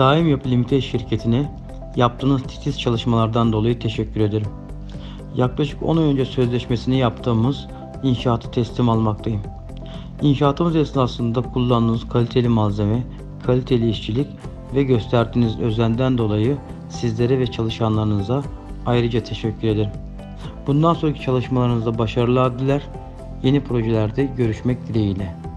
Daim Yapı Limited şirketine yaptığınız titiz çalışmalardan dolayı teşekkür ederim. Yaklaşık 10 ay önce sözleşmesini yaptığımız inşaatı teslim almaktayım. İnşaatımız esnasında kullandığınız kaliteli malzeme, kaliteli işçilik ve gösterdiğiniz özenden dolayı sizlere ve çalışanlarınıza ayrıca teşekkür ederim. Bundan sonraki çalışmalarınızda başarılar diler. Yeni projelerde görüşmek dileğiyle.